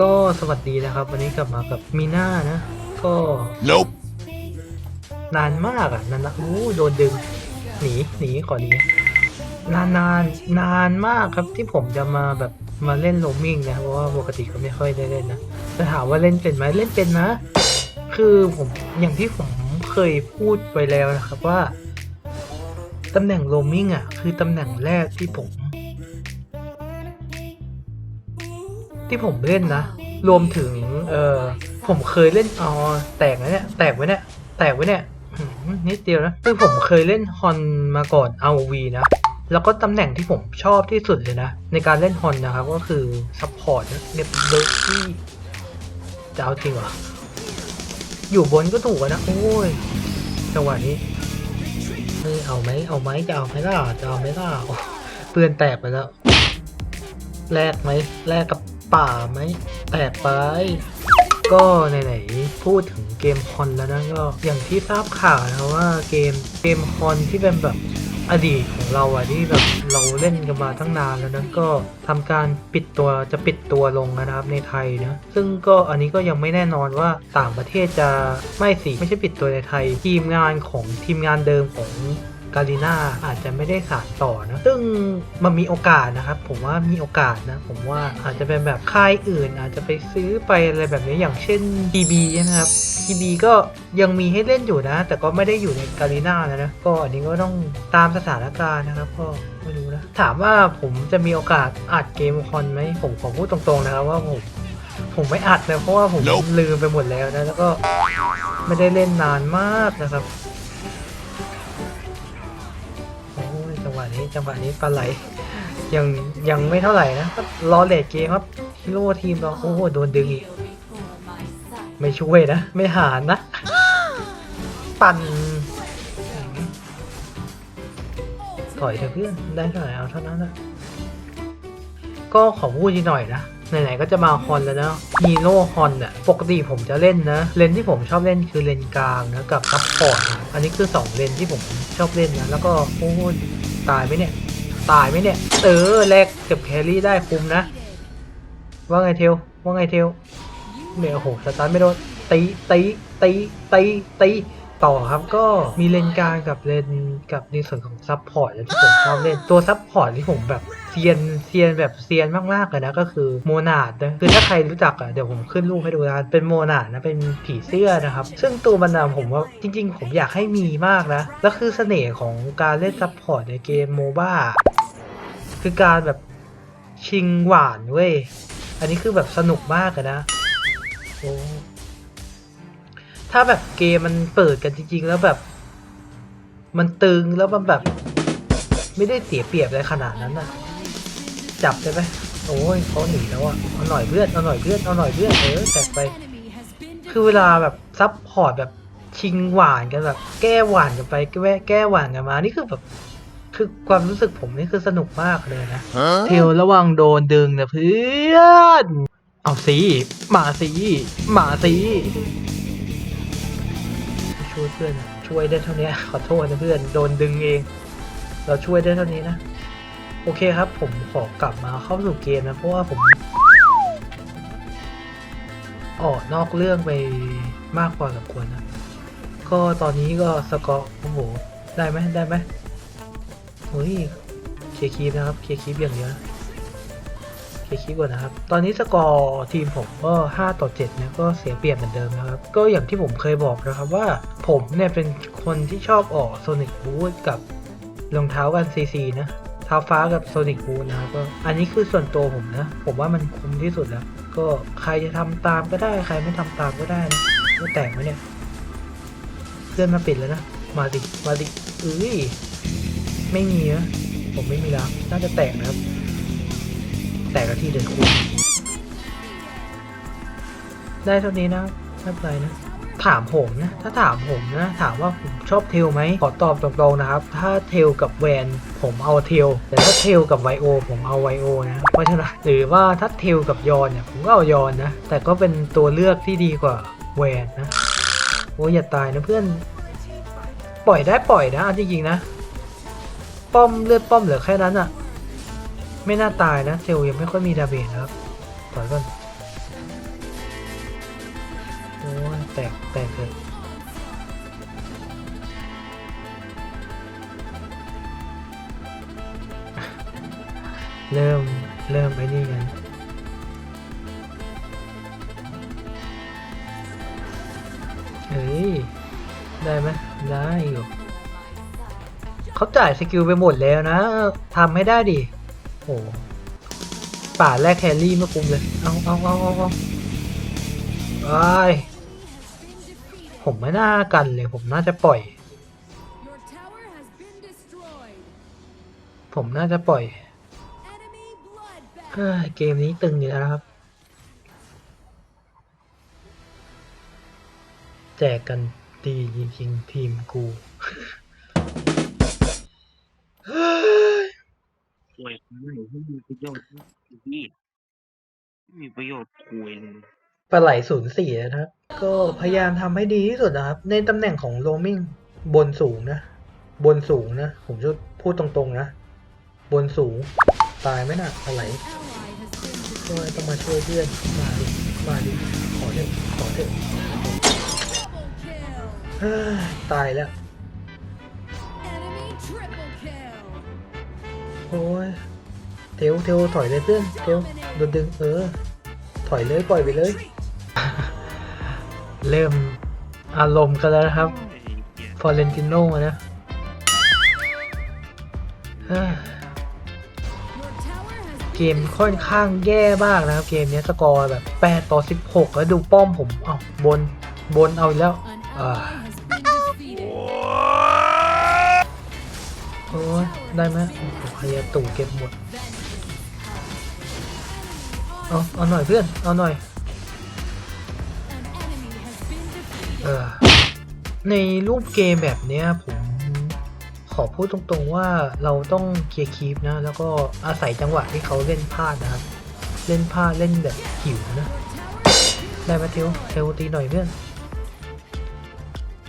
ก็สวัสดีนะครับ วันนี้กลับมากับมีน่านะ ก็ Nope. นานมากอะนานนะอู้โดนดึง หนีหนีขอหนีนานนานนานมากครับที่ผมจะมาแบบมาเล่นโรมมิ่งนะเพราะว่าปกติก็ไม่ค่อยได้เล่นนะแต่ถามว่าเล่นเป็นไหมเล่นเป็นนะ คือผมอย่างที่ผมเคยพูดไปแล้วนะครับว่าตำแหน่งโรมมิ่งอะ คือตำแหน่งแรกที่ผม ที่ผมเล่นนะ รวมถึงเออผมเคยเล่นอ๋อแตกนะเนี่ยแตกไว้เนี่ยแตกไว้เนี่ยนิดเดียวนะคือผมเคยเล่นฮอนมาก่อน RV นะแล้วก็ตำแหน่งที่ผมชอบที่สุดเลยนะ ในการเล่นฮอนนะครับก็คือซัพพอร์ตนะเนบเบอร์ที่จะเอาจริงเหรอ อยู่บนก็ถูกนะ โอ้ยจังหวะนี้เฮ้ยเอาไหมเอาไหมจะเอาไหมล่ะจะเอาไหมล่ะเปือนแตกไปแล้ว แลกไหมแลกกับ ป่าไหมแตกไป ก็ไหนๆพูดถึงเกมคอนแล้วนะก็อย่างที่ทราบข่าวนะว่าเกมเกมคอนที่เป็นแบบอดีตของเราอะที่แบบเราเล่นกันมาตั้งนานแล้วนะก็ทำการปิดตัวจะปิดตัวลงนะครับในไทยนะซึ่งก็อันนี้ก็ยังไม่แน่นอนว่าต่างประเทศจะไม่สิไม่ใช่ปิดตัวในไทย ทีมงานของทีมงานเดิมของ กาลิน่าอาจจะไม่ได้สานต่อนะ ซึ่งมันมีโอกาสนะครับ ผมว่ามีโอกาสนะ ผมว่าอาจจะเป็นแบบค่ายอื่น อาจจะไปซื้อไปอะไรแบบนี้อย่างเช่น TB นะครับ TB ก็ยังมีให้เล่นอยู่นะ แต่ก็ไม่ได้อยู่ในกาลิน่าแล้วนะ ก็อันนี้ก็ต้องตามสถานการณ์นะครับก็ไม่รู้นะถามว่าผมจะมีโอกาสอัดเกมคอนไหมผมขอพูดตรงๆนะครับว่าผมผมไม่อัดนะเพราะว่าผม Nope ลืมไปหมดแล้วนะแล้วก็ไม่ได้เล่นนานมากนะครับ วะนี้จังหวะนี้ปลาไหลยังยังไม่เท่าไหร่นะก็รอเลดเกมครับฮีโร่ทีมเราโอ้โหโดนดึงอีกไม่ช่วยนะ ไม่หารนะ ปั่นถอยเถอะเพื่อนได้เท่าไหร่เอาเท่านั้นนะก็ขอพูดนิดหน่อยนะไหนๆก็จะมาฮอนแล้วนะฮีโร่ฮอนอะปกติผมจะเล่นนะ เลนที่ผมชอบเล่นคือเลนกลางนะกับซัพพอร์ตอันนี้คือสองเลนที่ผมชอบเล่นนะแล้วก็โอ้ ตายไหมเนี่ย ตายไหมเนี่ย เออแลกเก็บแครี่ได้คุมนะ ว่าไงเทลว่าไงเทลเนี่ยโอ้โหสตาร์ทไม่โดนตีตีตีตีตี ต่อครับก็มีเลนกลางกับเลนกับในส่วนของซับพอร์ตที่ผมชอบเล่นตัวซับพอร์ตที่ผมแบบเซียนเซียนแบบเซียนมากๆเลยนะก็คือโมนาดนะคือถ้าใครรู้จักอะเดี๋ยวผมขึ้นรูปให้ดูนะเป็นโมนาดนะเป็นผีเสื้อนะครับ ซึ่งตัวมันนะผมว่าจริง ๆ ผมอยากให้มีมากนะแล้วคือเสน่ห์ของการเล่นซับพอร์ตในเกมโมบ้าคือการแบบชิงหวานเว้ยอันนี้คือแบบสนุกมากเลยนะโอ้ ถ้าแบบเกมมันเปิดกันจริง ๆ แล้วแบบ มันตึงแล้วมันแบบ ไม่ได้เสียเปรียบอะไรขนาดนั้นน่ะจับได้ไหมโอ้ยเขาหนีแล้วอะเอาหน่อยเพื่อนเอาหน่อยเพื่อนเอาหน่อยเพื่อนเออแตกไป คือเวลาแบบซับพอร์ตแบบชิงหวานกันแบบ แก้หวานกันไปแก้แก้หวานกันมานี่คือแบบ คือความรู้สึกผมนี่คือสนุกมากเลยนะเทลระวังโดนดึงนะเพื่อน เอาสิมาสิมาสิ พื่อนช่วยได้เท่านี้ขอโทษนะเพื่อนโดนดึงเอง เราช่วยได้เท่านี้นะ โอเคครับผมขอกลับมาเข้าสู่เกมนะเพราะว่าผมออกนอกเรื่องไปมากพอสมควรนะ ก็ตอนนี้ก็สกอร์โอ้โหได้ไหมได้ไหมเฮ้ยเคลียร์คีปนะครับเคลียร์คีปอย่างเดียว คลียร์คีปก่อนนะครับ ตอนนี้สกอร์ทีมผมก็ 5 ต่อ7นะก็เสียเปรียบเหมือนเดิมนะครับ ก็อย่างที่ผมเคยบอกนะครับว่าผมเนี่ยเป็นคนที่ชอบออกโซนิ b บูทกับรองเท้ากันซีซีนะเท้าฟ้ากับโซนิ b บูทนะครับก็อันนี้คือส่วนตัวผมนะ ผมว่ามันคุ้มที่สุดแล้ว ก็ใครจะทำตามก็ได้ใครไม่ทำตามก็ได้นะก็แตกไหมเนี่ยเพื่อนมาปิดแล้วนะมาดิมาดิเอ้ยไม่มีนะผมไม่มีแล้วน่าจะแตกนะครับ แตกกับที่เดินคู่ได้เท่านี้นะไม่เป็นไรนะ ถามผมนะ ถ้าถามผมนะ ถามว่าผมชอบเทลไหมขอตอบตรงๆนะครับ ถ้าเทลกับแวนผมเอาเทล แต่ถ้าเทลกับไวโอผมเอาไวโอนะ เพราะฉะนั้นหรือว่าถ้าเทลกับยอนเนี่ยผมก็เอายอนนะ แต่ก็เป็นตัวเลือกที่ดีกว่าแวนนะ โอ้ยอย่าตายนะเพื่อน ปล่อยได้ปล่อยนะจริงๆนะ ป้อมเลือดป้อมเหลือแค่นั้นอะ ไม่น่าตายนะเซลยังไม่ค่อยมีดาเมจนะครับถอยก่อนโอ้ยแตกแตกเลยเริ่ม เริ่มไอ้นี่กันเฮ้ย ได้ไหมได้อยู่เขาจ่ายสกิลไปหมดแล้วนะทำให้ได้ดิ โอ้ป่าแรกแครี่เมื่อคุมเลย เอาเอาเอาเอาเอาไอผมไม่น่ากันเลย ผมน่าจะปล่อย ผมน่าจะปล่อย เกมนี้ตึงอยู่แล้วครับ แจกกันดีจริงๆทีมกู ป่วยไม่ไม่มีประโยชน์ที่ไม่มีประโยชน์คุยเลยปลาไหลศูนย์สี่นะครับ ก็พยายามทำให้ดีที่สุดนะครับ ในตำแหน่งของโรมิงบนสูงนะ บนสูงนะ ผมจะพูดตรงๆนะ บนสูง ตายไหมนะปลาไหล Ally has been ช่วยต้องมาช่วยเพื่อน มาดิมาดิขอเถอะขอเถอะ double kill. เฮ้ยตายแล้ว Enemy triple. โอ้ยเทวเทวถอยเลยเพื่อนเทวโดนดึงเออ ถอยเลยปล่อยไปเลย เริ่มอารมณ์กันแล้วนะครับฟอร์เรนติโนนะเกมค่อนข้างแย่มากนะครับ เกมเนี้ยสกอร์แบบ 8 ต่อ 16 แล้วดูป้อมผม เอ้าบนบนเอาอีกแล้ว an Ah. ได้ไหมพยาตู่เก็บหมด เอาเอาหน่อยเพื่อน เอาหน่อย เออ ในรูปเกมแบบเนี้ยผมขอพูดตรงๆว่าเราต้องเคลียร์คีปนะ แล้วก็อาศัยจังหวะที่เขาเล่นพลาดนะครับ เล่นพลาดเล่นแบบหิวนะ ได้ไหมเทลเทลตีหน่อยเพื่อน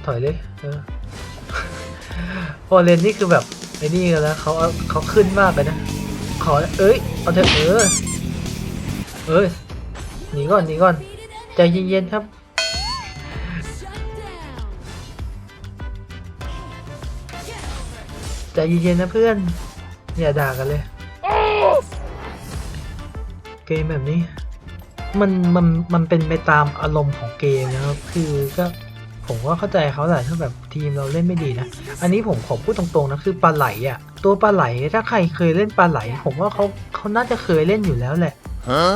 ถอยเลย เออพอเลนนี่คือแบบ ไอ้นี่กันแล้วเขาเขาขึ้นมากเลยนะ ขอเอ้ยเอาเถอะเออเอ้ยหนีก่อนหนีก่อนใจเย็นๆครับใจเย็นๆนะเพื่อนอย่าด่ากันเลยเกมแบบนี้ มันมันมันเป็นไปตามอารมณ์ของเกมนะครับ คือก็ ผมก็เข้าใจเขาแหละถ้าแบบทีมเราเล่นไม่ดีนะ อันนี้ผมขอพูดตรงๆนะคือปลาไหลอะตัวปลาไหลถ้าใครเคยเล่นปลาไหล ผมว่าเขาเขาน่าจะเคยเล่นอยู่แล้วแหละ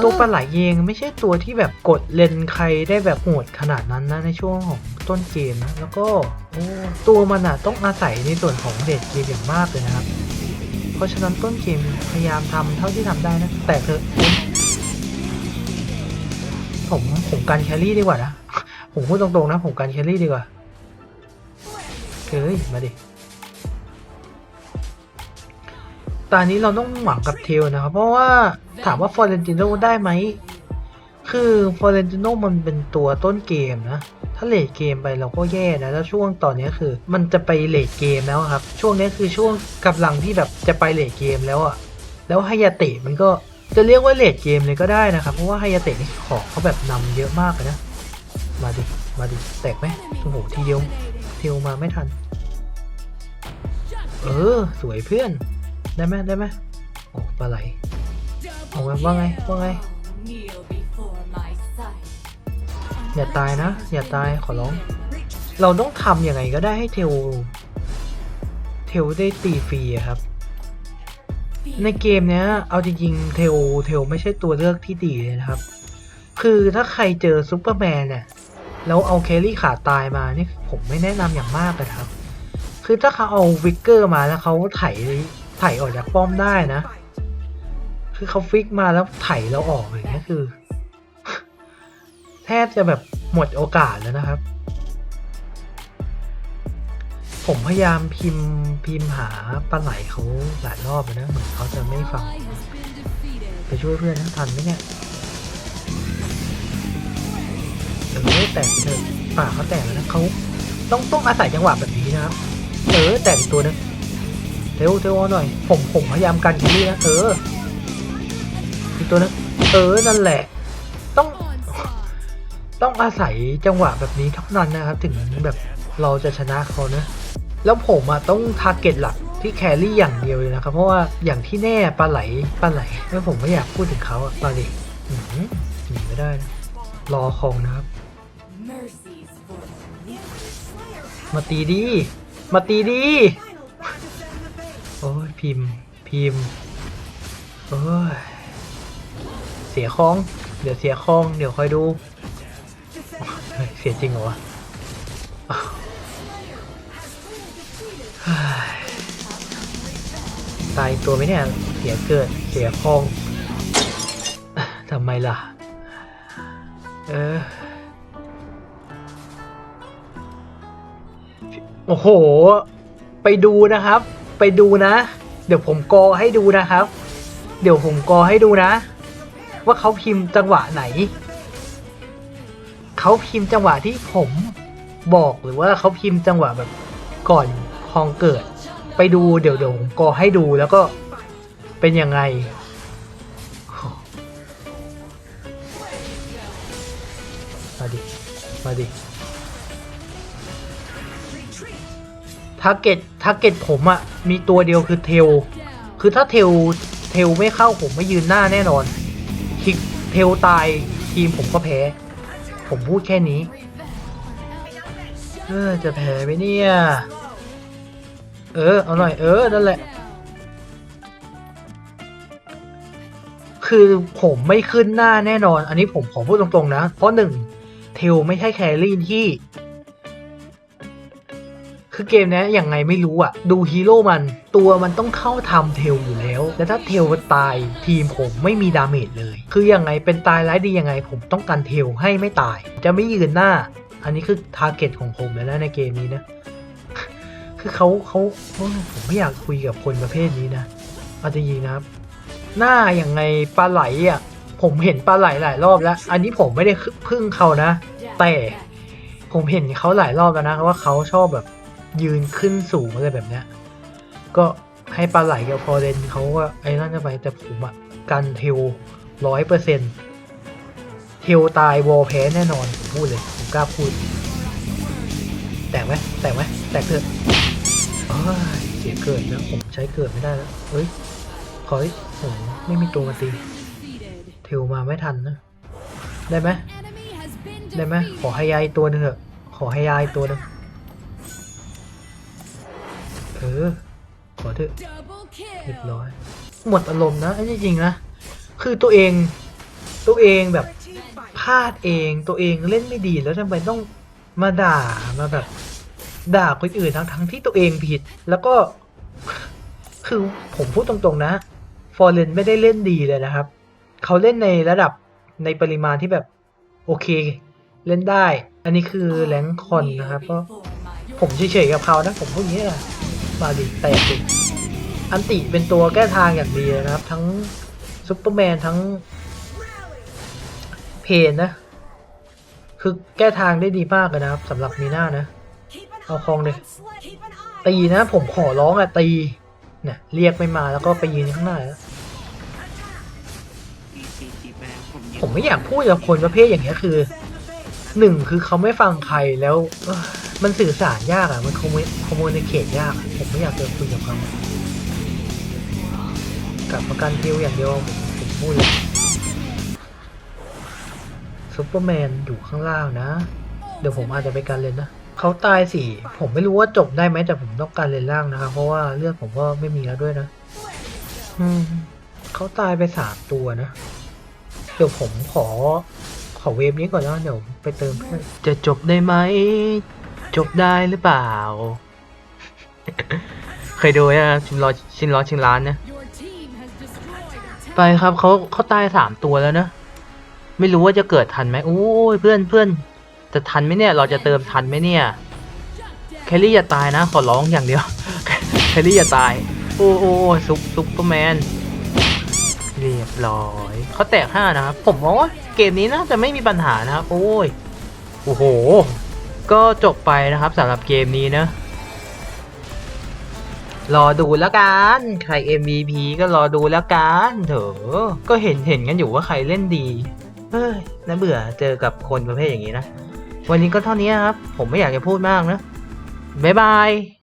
ตัวปลาไหลเองไม่ใช่ตัวที่แบบกดเลนใครได้แบบโหดขนาดนั้นนะในช่วงของต้นเกมนะแล้วก็โอ้ตัวมันอะต้องอาศัยในส่วนของเดทเกมอย่างมากเลยนะครับ เพราะฉะนั้นต้นเกมพยายามทำเท่าที่ทำได้นะ แต่เธอะผมผมกันแครี่ดีกว่านะ ผมพูดตรงๆนะ ผมกันแครี่ดีกว่าเฮ้ย มาดิ ตอนนี้เราต้องหวังกับเทลนะครับ เพราะว่าถามว่าฟอร์เรนติโนได้ไหม คือฟอร์เรนติโนมันเป็นตัวต้นเกมนะ ถ้าเลทเกมไปเราก็แย่นะ แล้วช่วงตอนนี้คือ มันจะไปเลทเกมแล้วครับ ช่วงนี้คือช่วงกำลังที่แบบจะไปเลทเกมแล้วอะแล้วไฮยาเตะมันก็จะเรียกว่าเลทเกมเลยก็ได้นะครับ เพราะว่าไฮยาเตะนี่ของเขาแบบนำเยอะมากเลยนะ มาดิ มาดิ แตกไหมโอ้โห ทีเดียว เทลมาไม่ทัน เออ สวยเพื่อน ได้ไหมได้ไหมโอ้ปลาไหลเอาไว้ว่าไง ว่าไง อย่าตายนะ อย่าตาย ขอร้อง เราต้องทำยังไงก็ได้ให้เทล เทลได้ตีฟรีอะครับ ในเกมเนี้ย เอาจริงๆ เทล เทลไม่ใช่ตัวเลือกที่ดีเลยนะครับคือถ้าใครเจอซูเปอร์แมนเนี่ย แล้วเอาเคลลี่ขาตายมานี่ผมไม่แนะนำอย่างมากเลยครับ คือถ้าเขาเอาวิกเกอร์มาแล้วเขาไถไถออกจากป้อมได้นะ คือเขาฟิกมาแล้วไถเราออกอย่างเงี้ยคือ แทบจะแบบหมดโอกาสแล้วนะครับ ผมพยายามพิมพ์พิมพ์หาปลาไหลเขาหลายรอบแล้วนะเหมือนเขาจะไม่ฟัง ไปช่วยเพื่อนทันไหมเนี่ย เออแตกเถอะป่าเขาแตกแล้วนะเขาต้องต้องอาศัยจังหวะแบบนี้นะครับเออแตกตัวนึงเทวเทวหน่อย ผมผมพยายามกันแครี่นะเอออีกตัวนึงเออนั่นแหละ ต้อง ต้องอาศัยจังหวะแบบนี้เท่านั้นนะครับ ถึงแบบเราจะชนะเขานะ แล้วผมอะต้องทาร์เก็ตหลักที่แครี่อย่างเดียวเลยนะครับ เพราะว่าอย่างที่แน่ปลาไหลปลาไหลแล้วผมไม่อยากพูดถึงเขาอะปลาดิอื้อหือหนีไม่ได้นะรอคองนะครับ มาตีดี มาตีดี โอ้ยพิมพ์พิมพ์โอ้ยเสียคอง เดี๋ยวเสียคอง เดี๋ยวคอยดู เสียจริงเหรอวะตายตัวไหมเนี่ย เสียเกิด เสียคองทำไมล่ะ เออ อ้โห ไปดูนะครับ ไปดูนะ เดี๋ยวผมกอให้ดูนะครับ เดี๋ยวผมกอให้ดูนะ ว่าเขาพิมพ์จังหวะไหน เขาพิมพ์จังหวะที่ผมบอกหรือว่าเขาพิมพ์จังหวะแบบก่อนคลองเกิด ไปดูเดี๋ยวเดี๋ยวผมกอให้ดูแล้วก็เป็นยังไงมาดิ มาดิ ทาร์เก็ตทาร์เก็ตผมอะมีตัวเดียวคือเทล คือถ้าเทล เทลไม่เข้าผมไม่ยืนหน้าแน่นอนคิกเทลตายทีมผมก็แพ้ ผมพูดแค่นี้ เออจะแพ้ไหมเนี่ย เออ เอาหน่อย เออ นั่นแหละ คือผมไม่ขึ้นหน้าแน่นอน อันนี้ผมขอพูดตรงๆนะ เพราะหนึ่งเทลไม่ใช่แครี่ที่ คือเกมนี้ยยังไงไม่รู้อะดูฮีโร่มันตัวมันต้องเข้าทำเทลอยู่แล้ว แล้วถ้าเทลตายทีมผมไม่มีดาเมจเลย คืออยังไงเป็นตายร้ายดียังไง ผมต้องการเทลให้ไม่ตาย จะไม่ยืนหน้า อันนี้คือทาร์เก็ตของผมแล้วนะในเกมนี้นะ คือเขาเขาผมไม่อยากคุยกับคนประเภทนี้นะเอาจริงๆนะครับ หน้าอย่างไงปลาไหลอะผมเห็นปลาไหลหลายรอบแล้ว อันนี้ผมไม่ได้พึ่งเขานะ แต่ผมเห็นเขาหลายรอบแล้วนะว่าเขาชอบแบบ ยืนขึ้นสูงอะไรแบบเนี้ย ก็ให้ปลาไหลกับพอเรนเขาว่าไอ้นั่นจะไปแต่ผมอะกันเทลร้อยเปอร์เซ็นเทลตายวอลแพ้แน่นอนผมพูดเลยผมกล้าพูด แตกไหมแตกไหมแตกเถอะเอ้ยเสียเกิดแล้วผมใช้เกิดไม่ได้แล้วเฮ้ยขอให้ผมไม่มีตัวมาตีเทลมาไม่ทันนะได้ไหมได้ไหมขอให้ยายตัวหนึงเถอะขอให้ยายตัวหนึง ออขอเถอะ Double เรียบ kill. ร้อย หมดอารมณ์นะไอ้จริงๆนะ คือตัวเอง ตัวเองแบบพลาดเอง ตัวเองเล่นไม่ดีแล้วทำไมต้องมาด่ามาแบบ ด่าคนอื่นทั้งทั้งที่ตัวเองผิด แล้วก็ คือผมพูดตรงๆนะ ฟอร์เรนไม่ได้เล่นดีเลยนะครับ เขาเล่นในระดับในปริมาณที่แบบ โอเค เล่นได้ อันนี้คือแรงค์คอนนะครับก็ผมเฉยๆกับเขานะผมพูดอย่างนี้นะ มาดิแตกดิอันติเป็นตัวแก้ทางอย่างดีนะครับ ทั้งซุปเปอร์แมนทั้ง เพนนะ คือแก้ทางได้ดีมากเลยนะครับสำหรับมีน่านะ เอาคลองเลยตีนะผมขอร้องอะตีเนี่ยเรียกไม่มาแล้วก็ไปยืนข้างหน้าแล้วผมไม่อยากพูดกับคนประเภทอย่างเงี้ยคือหนึ่งคือเขาไม่ฟังใครแล้ว มันสื่อสารยากอะมันคอมมูคอมมูนิเคตยาก ผมไม่อยากจะคุยกับเขากลับมาการเดียวอย่างเดียวผมพูดเลยซูเปอร์แมนอยู่ข้างล่างนะ เดี๋ยวผมอาจจะไปการเลนนะเขาตายสี่ผมไม่รู้ว่าจบได้ไหมแต่ผมต้องการเลนล่างนะครับ เพราะว่าเลือดผมก็ไม่มีแล้วด้วยนะ อืมเขาตายไปสามตัวนะ เดี๋ยวผมขอขอเวฟนี้ก่อนนะเดี๋ยวไปเติมเพื่อนจะจบได้ไหม จบได้หรือเปล่า เคยดูอะชิงร้อยชิงร้อยชิงล้านนะ Your team has destroyed a ไปครับเขาเขาตายสามตัวแล้วนะไม่รู้ว่าจะเกิดทันไหมโอ้ยเพื่อนเพื่อนจะทันไหมเนี่ย เราจะเติมทันไหมเนี่ยแคลรี่อย่าตายนะ ขอร้องอย่างเดียวแคลรี่อย่าตาย โอ้โอ้โอ้ซุปซุปเปอร์แมนเรียบร้อยเขาแตกห้านะครับ ผมมองว่าเกมนี้น่าจะไม่มีปัญหานะครับ โอ้ยโอ้โห ก็จบไปนะครับสำหรับเกมนี้นะ รอดูแล้วกัน ใคร MVP ก็รอดูแล้วกันเถอะก็เห็นเห็นกันอยู่ว่าใครเล่นดี เฮ้ยน่าเบื่อเจอกับคนประเภทอย่างนี้นะ วันนี้ก็เท่านี้ครับ ผมไม่อยากจะพูดมากนะ บ๊ายบาย